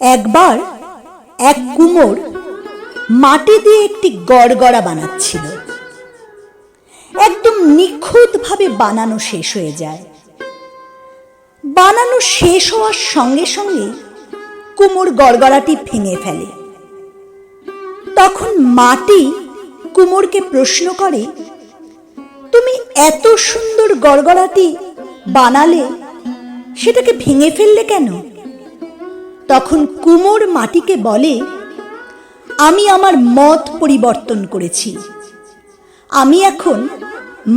একবার এক কুমোর মাটি দিয়ে একটি গড়গড়া বানাচ্ছিল। একদম নিখুঁতভাবে বানানো শেষ হয়ে যায়। বানানো শেষ হওয়ার সঙ্গে সঙ্গে কুমোর গড়গড়াটি ভেঙে ফেলে। তখন মাটি কুমোরকে প্রশ্ন করে, তুমি এত সুন্দর গড়গড়াটি বানালে সেটাকে ভেঙে ফেললে কেন? তখন কুমোর মাটিকে বলে, আমি আমার মত পরিবর্তন করেছি। আমি এখন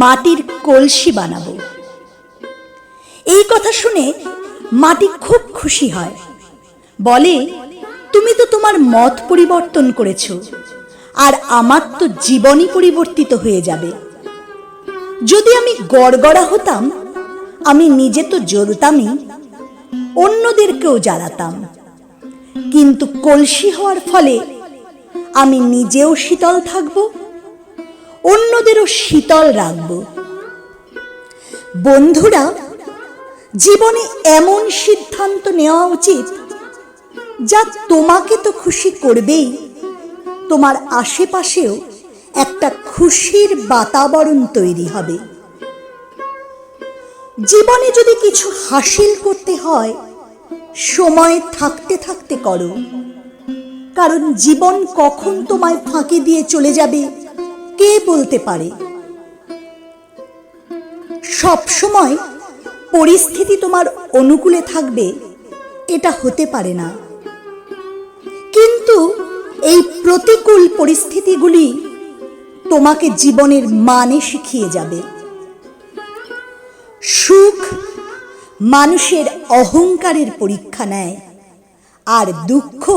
মাটির কলসি বানাবো। এই কথা শুনে মাটি খুব খুশি হয়। বলে, তুমি তো তোমার মত পরিবর্তন করেছ, আর আমার তো জীবনই পরিবর্তিত হয়ে যাবে। যদি আমি গড়গড়া হতাম, আমি নিজে তো জ্বলতামই, অন্যদেরকেও জ্বালাতাম। কিন্তু কলসি হওয়ার ফলে আমি নিজেও শীতল থাকব, অন্যদেরও শীতল রাখব। বন্ধুরা, জীবনে এমন সিদ্ধান্ত নেওয়া উচিত যা তোমাকে তো খুশি করবেই। তোমার আশেপাশেও একটা খুশির বাতাবরণ তৈরি হবে। জীবনে যদি কিছু হাসিল করতে হয় সময় থাকতে থাকতে করো। কারণ জীবন কখন তোমায় ফাঁকি দিয়ে চলে যাবে, কে বলতে পারে? সব সময় পরিস্থিতি তোমার অনুকূলে থাকবে, এটা হতে পারে না। কিন্তু এই প্রতিকূল পরিস্থিতিগুলি তোমাকে জীবনের মানে শিখিয়ে যাবে। সুখ মানুষের অহংকারের পরীক্ষা নেয়। আর দুঃখ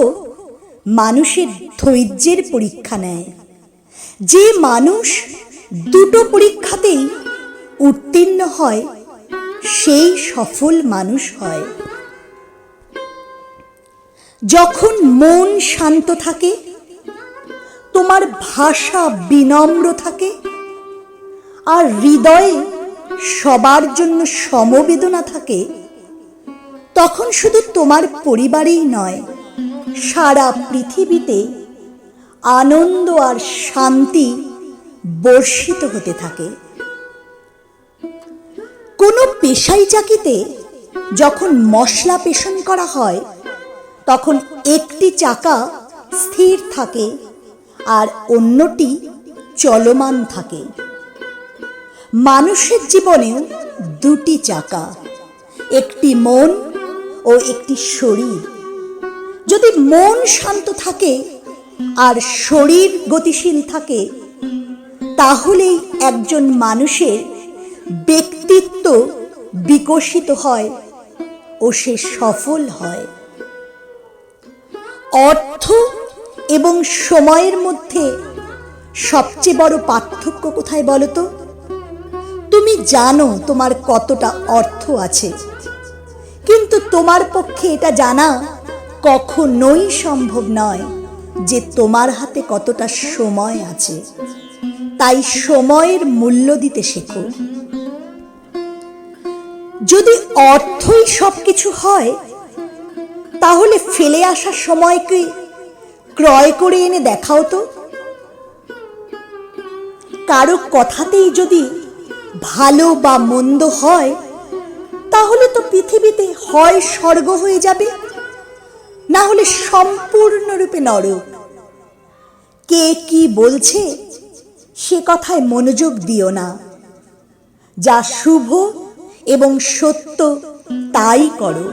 মানুষের ধৈর্যের পরীক্ষা নেয়। যে মানুষ দুটো পরীক্ষাতেই উত্তীর্ণ হয়, সেই সফল মানুষ হয়। যখন মন শান্ত থাকে, তোমার ভাষা বিনম্র থাকে, আর হৃদয়ে সবার জন্য সমবেদনা থাকে তখন শুধু তোমার পরিবারেই নয়, সারা পৃথিবীতে আনন্দ আর শান্তি বর্ষিত হতে থাকে। কোনো পেশাই চাকিতে যখন মশলা পেশন করা হয়, তখন একটি চাকা স্থির থাকে আর অন্যটি চলমান থাকে। মানুষের জীবনেও দুটি চাকা, একটি মন ও একটি শরীর। যদি মন শান্ত থাকে আর শরীর গতিশীল থাকে, তাহলেই একজন মানুষের ব্যক্তিত্ব বিকশিত হয় ও সে সফল হয়। অর্থ এবং সময়ের মধ্যে সবচেয়ে বড় পার্থক্য কোথায় বলো তো তুমি জানো তোমার কতটা অর্থ আছে। কিন্তু তোমার পক্ষে এটা জানা কখনোই সম্ভব নয় যে তোমার হাতে কতটা সময় আছে। তাই সময়ের মূল্য দিতে শেখো। যদি অর্থই সবকিছু হয়, তাহলে ফেলে আসা সময়কে ক্রয় করে এনে দেখাও তো। কারও কথাতেই যদি ভালো বা মন্দ হয় তাহলে তো পৃথিবীতে হয় স্বর্গ হয়ে যাবে। না হলে সম্পূর্ণরূপে নরক। কে কি বলছে, সে কথায় মনোযোগ দিও না। যা শুভ এবং সত্য তাই করো।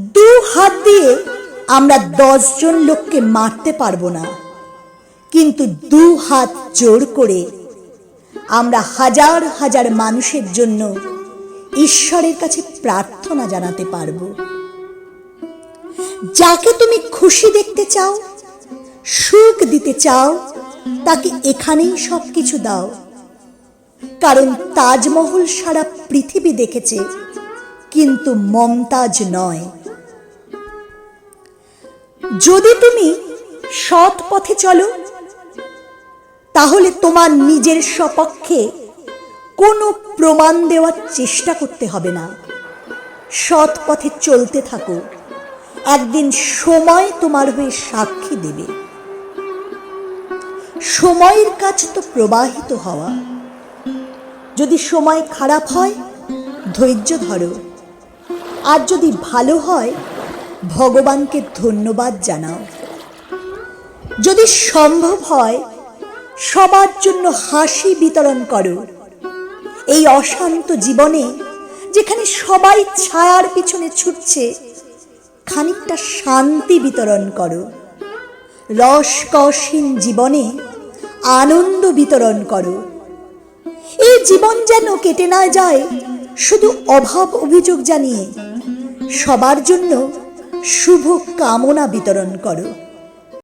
দু হাত দিয়ে আমরা দশজন লোককে মারতে পারব না। কিন্তু দু হাত জোর করে আমরা হাজার হাজার মানুষের জন্য ঈশ্বরের কাছে প্রার্থনা জানাতে পারব। যাকে তুমি খুশি দেখতে চাও, সুখ দিতে চাও, তাকে এখানেই সব কিছু দাও। কারণ তাজমহল সারা পৃথিবী দেখেছে, কিন্তু মমতাজ নয়। যদি তুমি সৎ পথে চলো, তাহলে তোমার নিজের সপক্ষে কোনো প্রমাণ দেওয়ার চেষ্টা করতে হবে না। সৎ পথে চলতে থাকো। একদিন সময় তোমার হয়ে সাক্ষী দেবে। সময়ের কাছে তো প্রবাহিত হওয়া। যদি সময় খারাপ হয়, ধৈর্য ধরো। আর যদি ভালো হয়, ভগবানকে ধন্যবাদ জানাও। যদি সম্ভব হয়, সবার জন্য হাসি বিতরণ করো। এই অশান্ত জীবনে যেখানে সবাই ছায়ার পিছনে ছুটছে, খানিকটা শান্তি বিতরণ করো। রসকসহীন জীবনে আনন্দ বিতরণ করো। এই জীবন যেন কেটে না যায়, শুধু অভাব অভিযোগ জানিয়ে সবার জন্য শুভ কামনা বিতরণ করো।